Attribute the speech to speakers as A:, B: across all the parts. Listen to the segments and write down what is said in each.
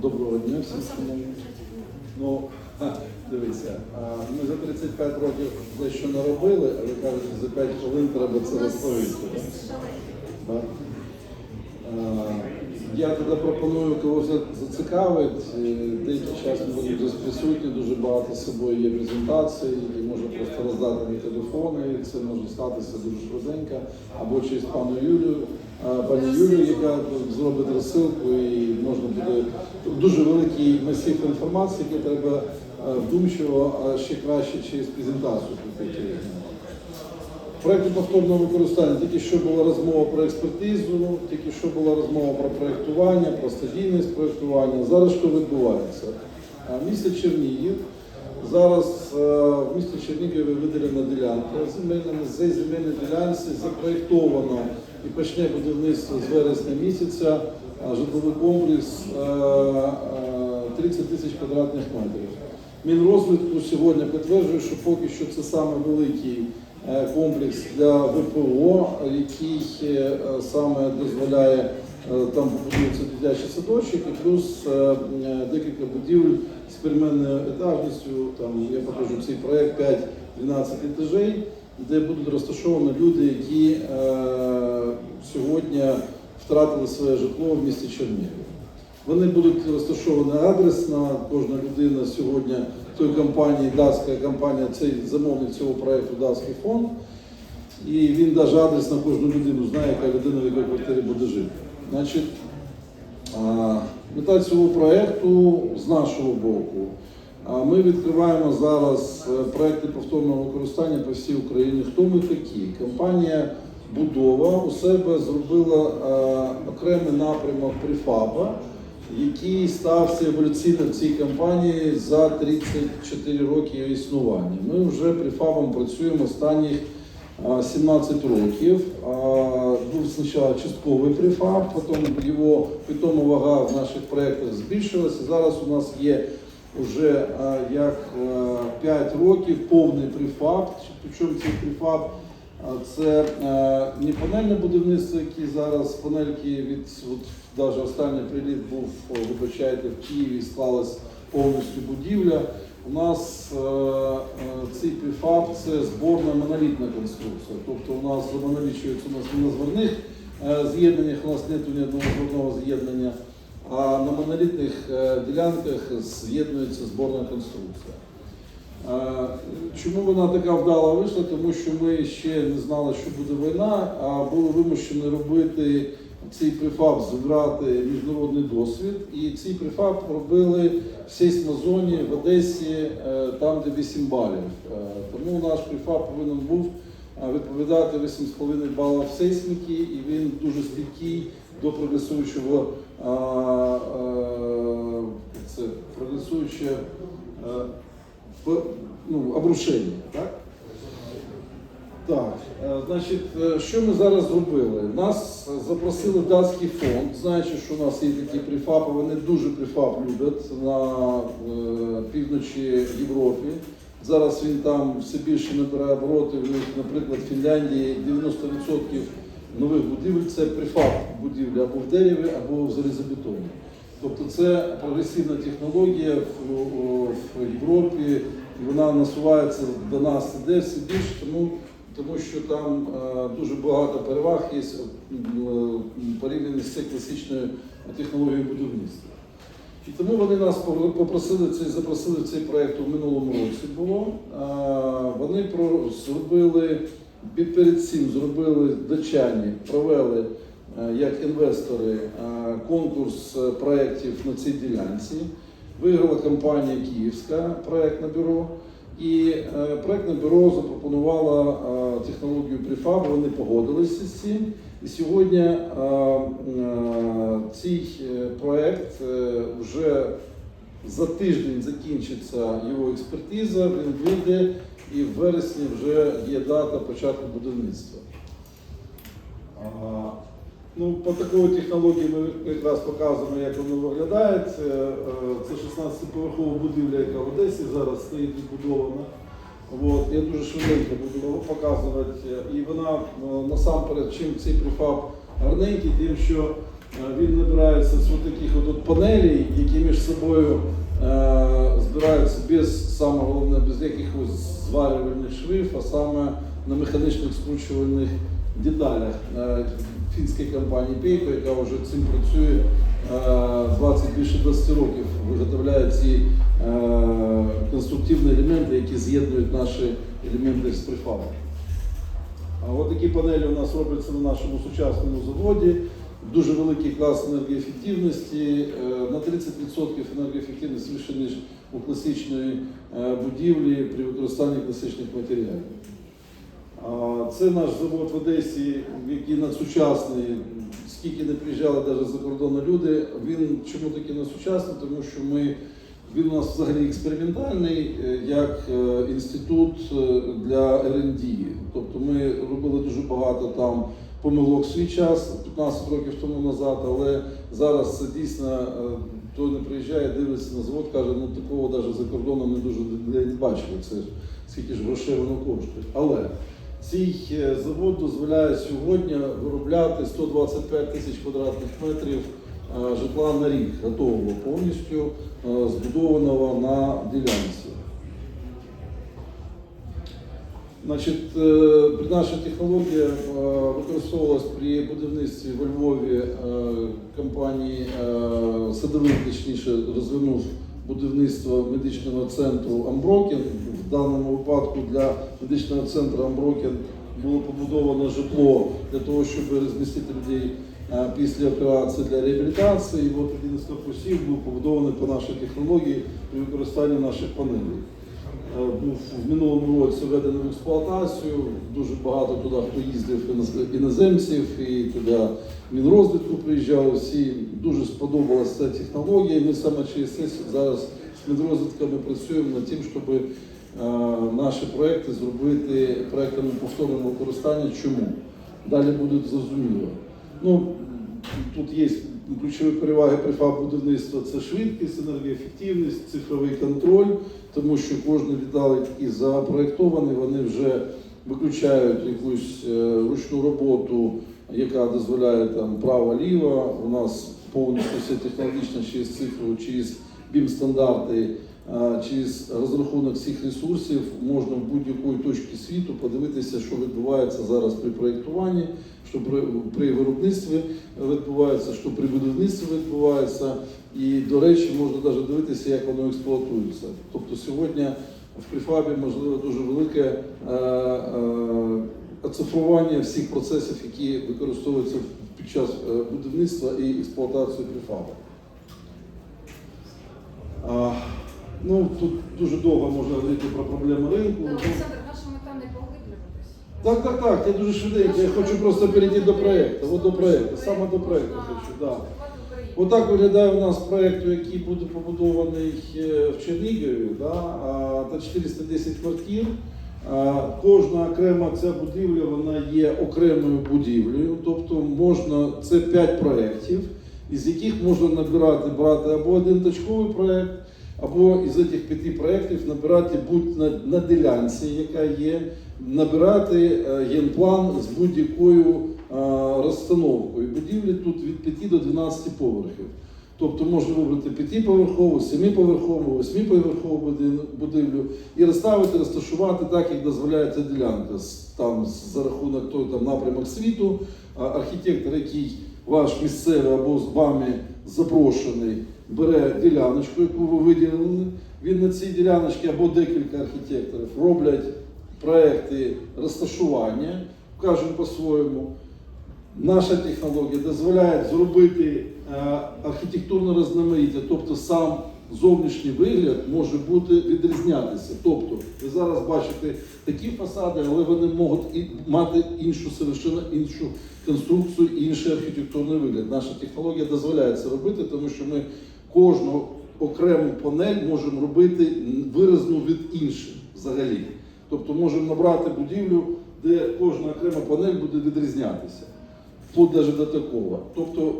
A: Доброго дня всім. шановні. Ну, а, дивіться, а, ми за 35 років дещо не робили, але кажуть, за 5 хвилин треба це розповісти. Так. А, Я тоді пропоную когось зацікавить. Деякий час ми будемо присутні, дуже багато з собою є презентацій, і можна просто роздати на телефони, це може статися дуже швиденько, або через пану Юлію, пані Юлію, яка зробить розсилку, і можна буде дуже великий масив інформації, який треба е, вдумчиво, а ще краще через презентацію Проекти повторного використання. Тільки що була розмова про експертизу, тільки що була розмова про проєктування, про стадійність проєктування. Зараз що відбувається? Місто Чернігів. Зараз е, в місті Чернігові виділена ділянка. На цій земельній ділянці запроєктовано і почне будівництво з вересня місяця житловий комплекс е, е, 30 тисяч квадратних метрів. Мінрозвитку сьогодні підтверджує, що поки що це саме великий е, комплекс для ВПО, який е, саме дозволяє е, там побудується дитячий садочок і плюс е, е, декілька будівель з переменною етажністю. Там я покажу цей проект 5-12 етажей, де будуть розташовані люди, які е, сьогодні втратили своє житло в місті Чернігів. Вони будуть розташовані адресно. Кожна людина сьогодні тої компанії, датська компанія, цей замовник цього проекту датський фонд. І він навіть адресно кожну людину знає, яка людина в якій квартирі буде жити. Значить, мета цього проекту з нашого боку. Ми відкриваємо зараз е, проекти повторного використання по всій Україні. Хто ми такі? Компанія Будова у себе зробила е, окремий напрямок префаба, який стався еволюційно в цій компанії за 34 роки її існування. Ми вже префабом працюємо останніх 17 років. Був спочатку частковий префаб, потім його питома вага в наших проєктах збільшилася. Зараз у нас є вже як 5 років повний префаб. Причому цей префаб а, це не панельне будівництво, яке зараз панельки від навіть останній приліт був, вибачайте, в Києві склалась повністю будівля. У нас е, е, цей префаб це зборна монолітна конструкція. Тобто у нас монолічується у нас не на зварних е, з'єднаннях, у нас немає ні одного зварного з'єднання, а на монолітних ділянках з'єднується зборна конструкція. Чому вона така вдала вийшла? Тому що ми ще не знали, що буде війна, а були вимушені робити цей префаб, зібрати міжнародний досвід. І цей префаб робили в сейсмозоні в Одесі, е, там, де 8 балів. Е, Тому наш префаб повинен був е, відповідати 8,5 балів сейсміки, і він дуже стійкий до прогресуючого це прогресуюче ну, обрушення. Так? Так, значить, е, що ми зараз зробили? Нас запросили датський фонд, знаючи, що у нас є такі префапи, вони дуже префап люблять на е, півночі Європі. Зараз він там все більше набирає обороти. В наприклад, в Фінляндії 90% нових будівель це префаб будівлі або в дереві, або в залізобетоні. Тобто це прогресивна технологія в, в Європі, і вона насувається до нас іде все більше, тому, тому що там е, дуже багато переваг є е, порівняно з цією класичною технологією будівництва. І тому вони нас попросили цей, запросили цей проєкт у минулому році було. Вони зробили перед цим зробили датчані, провели е, як інвестори конкурс проєктів на цій ділянці. Виграла компанія Київська проєктне бюро. І е, проєктне бюро запропонувало е, технологію префаб, вони погодилися з цим. І сьогодні е, е, цей е, проєкт е, вже за тиждень закінчиться його експертиза, він вийде і в вересні вже є дата початку будівництва. Ну, по такої технології ми якраз показуємо, як воно виглядає. Це, е, це 16-поверхова будівля, яка в Одесі зараз стоїть відбудована. От, я дуже швиденько буду показувати. І вона е, насамперед, чим цей префаб гарненький, тим, що Е, Він набирається з таких от панелей, які між собою е, збираються без саме головне, без якихось зварювальних швів, а саме на механічних скручувальних деталях е, фінської компанії Пейко, яка вже цим працює е, 20 більше 20 років, виготовляє ці е, конструктивні елементи, які з'єднують наші елементи з прифабом. А от такі панелі у нас робляться на нашому сучасному заводі. Дуже великий клас енергоефективності, е, на 30% енергоефективність більше, ніж у класичної е, будівлі при використанні класичних матеріалів. Це наш завод в Одесі, який надсучасний. Скільки не приїжджали навіть за кордону люди. Він чому такий надсучасний? Тому що ми він у нас взагалі експериментальний е, як е, інститут е, для R&D. Тобто ми робили дуже багато там помилок в свій час, 15 років тому назад, але зараз це дійсно хто не приїжджає, дивиться на завод, каже, ну такого навіть за кордоном не дуже не бачили. Це скільки ж грошей воно коштує. Але цей е, завод дозволяє сьогодні виробляти 125 тисяч квадратних метрів е, житла на рік, готового повністю е, збудованого на ділянці. Значить, наша технологія використовувалась при будівництві во Львові компанії Садовий, точніше, розвинув будівництво медичного центру Амброкен. В даному випадку для медичного центру Амброкен було побудовано житло для того, щоб розмістити людей е, після операції для реабілітації. І от один із корпусів був побудований по нашій технології при використанні наших панелей. Е, був в минулому році введений в експлуатацію. Дуже багато туди, хто їздив іноземців, і туди Мінрозвідку приїжджали. Всі дуже сподобалася ця технологія. Ми саме через це зараз з Мінрозвідками працюємо над тим, щоб наші проекти зробити проектами повторного використання. Чому? Далі будуть зрозуміло. Ну, тут є ключові переваги префаб будівництва це швидкість, енергоефективність, цифровий контроль, тому що кожні деталі, які запроєктовані, вони вже виключають якусь е, ручну роботу, яка дозволяє там право-ліво. У нас повністю все технологічно через цифру, через BIM-стандарти, е, через розрахунок всіх ресурсів можна в будь-якої точки світу подивитися, що відбувається зараз при проєктуванні, що при, виробництві відбувається, що при будівництві відбувається. І, до речі, можна навіть дивитися, як воно експлуатується. Тобто сьогодні в префабі можливо дуже велике е, е, оцифрування всіх процесів, які використовуються під час е, будівництва і експлуатації префабу. Ну, тут дуже довго можна говорити про проблеми ринку.
B: Та, Олександр, наша мета не поглиблюватись.
A: Так, так, так, я дуже швиденько, я хочу просто перейти до проєкту. От до проєкту, саме до проєкту хочу. Да. Отак виглядає у нас проєкт, який буде побудований е, в Чернігові, да, та 410 квартир. Кожна окрема ця будівля вона є окремою будівлею, тобто можна це 5 проєктів, із яких можна набирати брати або один точковий проєкт, або із цих п'яти проєктів набирати будь на, на ділянці, яка є, набирати е, генплан з будь-якою е, розстановкою. Будівлі тут від 5 до 12 поверхів. Тобто можна вибрати п'ятиповерхову, семиповерхову, восьмиповерхову будівлю і розставити, розташувати так, як дозволяє ця ділянка. Там за рахунок той там напрямок світу, архітектор, який ваш місцевий або з вами запрошений, бере діляночку, яку ви виділили. Він на цій діляночці або декілька архітекторів роблять проекти розташування, кажемо по-своєму. Наша технологія дозволяє зробити е, архітектурне розноманіття, тобто сам зовнішній вигляд може бути відрізнятися. Тобто, ви зараз бачите такі фасади, але вони можуть і мати іншу совершенно іншу конструкцію, інший архітектурний вигляд. Наша технологія дозволяє це робити, тому що ми кожну окрему панель можемо робити виразну від інших взагалі. Тобто можемо набрати будівлю, де кожна окрема панель буде відрізнятися вплоть даже до такого. Тобто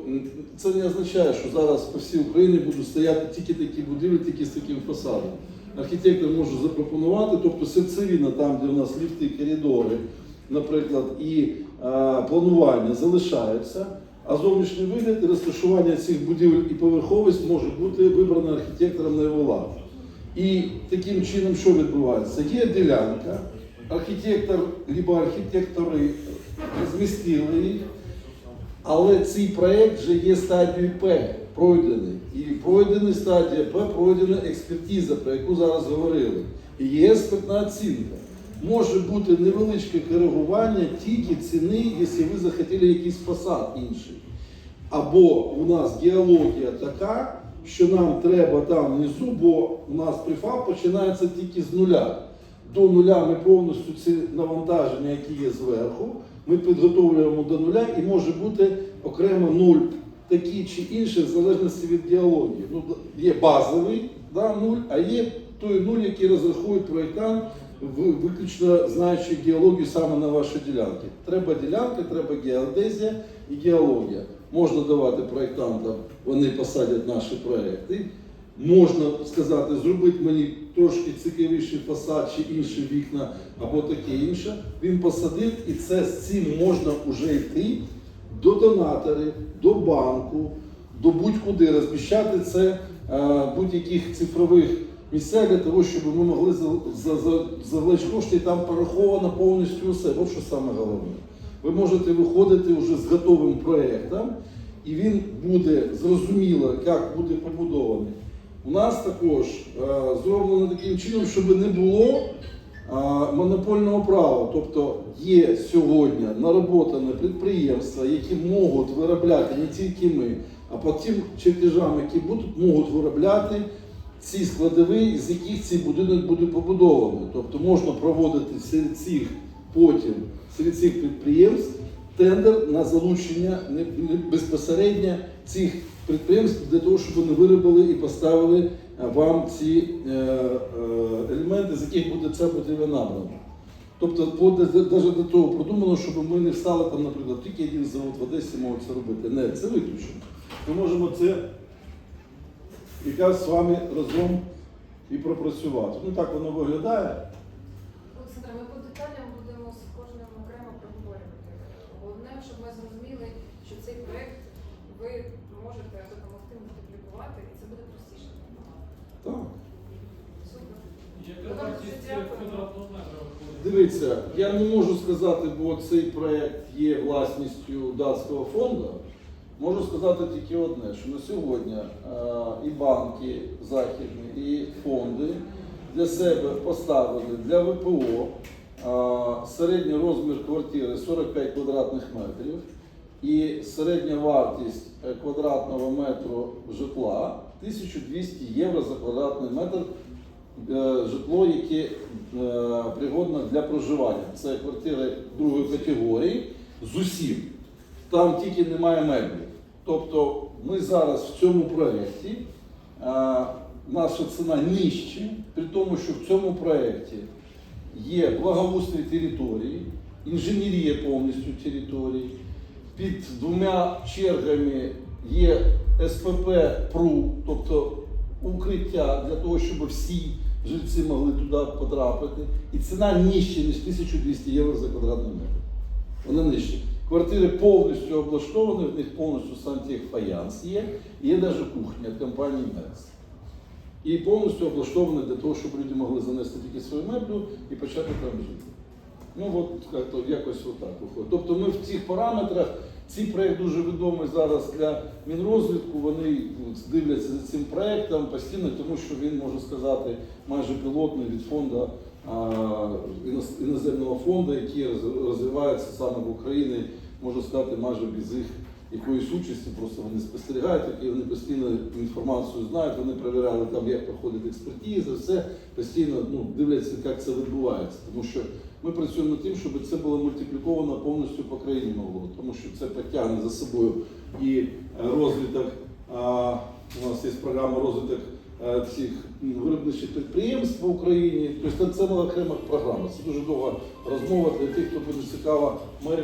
A: це не означає, що зараз по всій Україні будуть стояти тільки такі будівлі, тільки з таким фасадом. Архітектор може запропонувати, тобто серцевина, там, де у нас ліфти, коридори, наприклад, і е, планування залишаються, А зовнішній вигляд і розташування цих будівель і поверховість може бути вибрано архітектором на його лад. І таким чином, що відбувається? Є ділянка, архітектор, либо архітектори розмістили їх, але цей проект вже є стадією П пройдений. І пройдена стадія П пройдена експертиза, про яку зараз говорили. І є експертна оцінка. Може бути невеличке коригування тільки ціни, якщо ви захотіли якийсь фасад інший. Або у нас геологія така, що нам треба там внизу, бо у нас прифаб починається тільки з нуля. До нуля ми повністю ці навантаження, які є зверху, ми підготовлюємо до нуля і може бути окремо нуль, такий чи інший, в залежності від геології. Ну, є базовий да, нуль, а є той нуль, який розрахує проєктант, виключно знаючи геологію саме на вашій ділянці. Треба ділянка, треба геодезія і геологія. Можна давати проєктантам, вони посадять наші проєкти. Можна сказати, зробити мені трошки цікавіший фасад чи інші вікна, або таке інше. Він посадив, і це з цим можна вже йти до донаторів, до банку, до будь-куди розміщати це е, будь-яких цифрових місцях для того, щоб ми могли за- за- за- завлечь кошти і там пораховано повністю все. От що саме головне. Ви можете виходити вже з готовим проєктом, і він буде зрозуміло, як буде побудований. У нас також е, зроблено таким чином, щоб не було а, монопольного права. Тобто є сьогодні нароботане підприємства, які можуть виробляти не тільки ми, а по тим чертежам, які будуть, можуть виробляти ці складові, з яких цей будинок буде побудований. Тобто можна проводити серед цих потім, серед цих підприємств тендер на залучення безпосередньо цих підприємств для того, щоб вони виробили і поставили е, вам ці е, е, елементи, з яких буде ця будівля набрана. Тобто, навіть до того продумано, щоб ми не встали там, наприклад, тільки один завод в Одесі може це робити. Не, це виключено. Ми можемо це якраз з вами разом і пропрацювати. Ну так воно виглядає.
B: Олександр, ми по деталям будемо з кожним окремо проговорювати. Головне, щоб ми зрозуміли, що цей проект ви можете допомогти мультиплікувати, і це буде простіше.
A: Так.
B: Супер.
C: Яка квадратного метра?
A: Дивіться, я не можу сказати, бо цей проект є власністю датського фонду. Можу сказати тільки одне, що на сьогодні е, і банки західні, і фонди для себе поставили для ВПО е, середній розмір квартири 45 квадратних метрів і середня вартість е, квадратного метру житла 1200 євро за квадратний метр житло, яке пригодне для проживання. Це квартири другої категорії з усім. Там тільки немає меблів. Тобто ми зараз в цьому проєкті, наша ціна нижча, при тому, що в цьому проєкті є благоустрій території, інженерія повністю території, під двома чергами є СПП ПРУ, тобто укриття для того, щоб всі жильці могли туди потрапити. І ціна нижча, ніж 1200 євро за квадратний метр. Вона нижча. Квартири повністю облаштовані, в них повністю сантехфаянс є, є навіть кухня від компанії Мерс. І повністю облаштовані для того, щоб люди могли занести тільки свою меблю і почати там жити. Ну от якось отак виходить. Тобто ми в цих параметрах, цей проєкт дуже відомий зараз для Мінрозвідку, вони дивляться за цим проєктом постійно, тому що він, можна сказати, майже пілотний від фонду іноземного фонду, який роз- розвивається саме в Україні, можна сказати, майже без їх якоїсь участі, просто вони спостерігають, які вони постійно інформацію знають, вони перевіряли там, як проходить експертиза, все постійно ну, дивляться, як це відбувається. Тому що ми працюємо над тим, щоб це було мультипліковано повністю по країні могло, тому що це потягне за собою і е, розвиток. У нас є програма розвиток е, цих виробничих підприємств в Україні. Тобто це була окрема програма. Це дуже довга розмова для тих, хто буде цікава мерів.